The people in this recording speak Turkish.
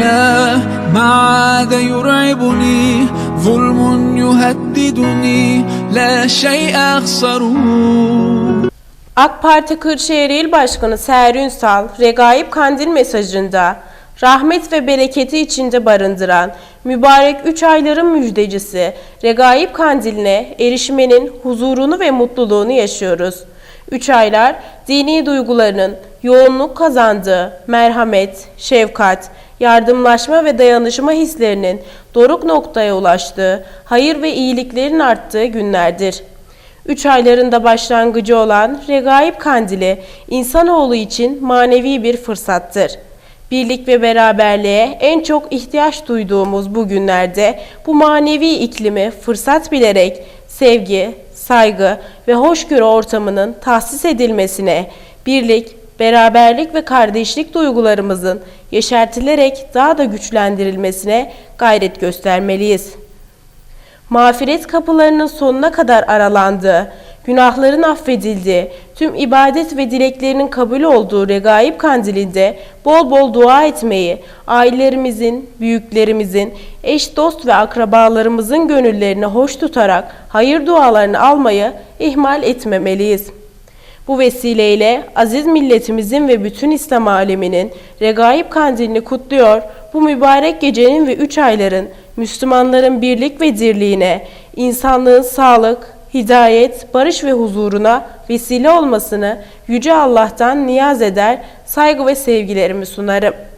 لا ما عاد يرعبني ظلم يهددني لا شيء أخسره AK Parti Kırşehir İl Başkanı Seher Ünsal, Regaib Kandil mesajında rahmet ve bereketi içinde barındıran mübarek üç ayların müjdecisi Regaib Kandil'ine erişmenin huzurunu ve mutluluğunu yaşıyoruz. Üç aylar dini duygularının yoğunluk kazandığı merhamet, şefkat, yardımlaşma ve dayanışma hislerinin doruk noktaya ulaştığı, hayır ve iyiliklerin arttığı günlerdir. Üç aylarında başlangıcı olan Regaib Kandili, insanoğlu için manevi bir fırsattır. Birlik ve beraberliğe en çok ihtiyaç duyduğumuz bu günlerde bu manevi iklimi fırsat bilerek sevgi, saygı ve hoşgörü ortamının tahsis edilmesine, birlik, beraberlik ve kardeşlik duygularımızın yeşertilerek daha da güçlendirilmesine gayret göstermeliyiz mağfiret kapılarının sonuna kadar aralandığı, günahların affedildiği, tüm ibadet ve dileklerinin kabul olduğu regaib kandilinde bol bol dua etmeyi, ailelerimizin, büyüklerimizin, eş dost ve akrabalarımızın gönüllerini hoş tutarak hayır dualarını almayı ihmal etmemeliyiz. Bu vesileyle aziz milletimizin ve bütün İslam aleminin Regaib Kandilini kutluyor, bu mübarek gecenin ve üç ayların Müslümanların birlik ve dirliğine, insanlığın sağlık, hidayet, barış ve huzuruna vesile olmasını Yüce Allah'tan niyaz eder, saygı ve sevgilerimi sunarım.''